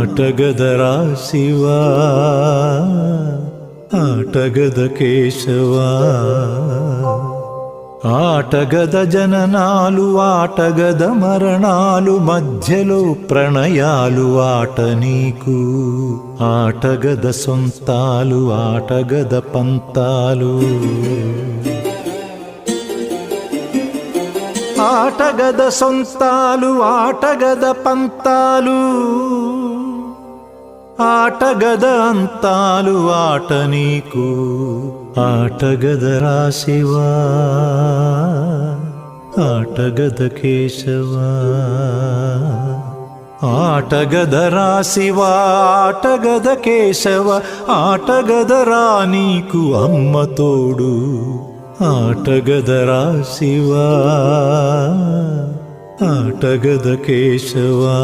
ఆటగదరా శివా ఆటగద కేశవా ఆటగద జననాలు ఆటగద మరణాలు మధ్యలో ప్రణయాలు ఆట నీకు. ఆటగద సొంతాలు ఆటగద పంతాలు ఆటగద సొంతాలు ఆటగద పంతాలు ఆటగద అంతాలు ఆట నీకు ఆటగద రాశివా ఆటగద కేశవా. ఆటగద రాశివా ఆటగద కేశవ ఆటగద రా నీకు అమ్మ తోడు ఆటగద రాశివా ఆటగద కేశవా.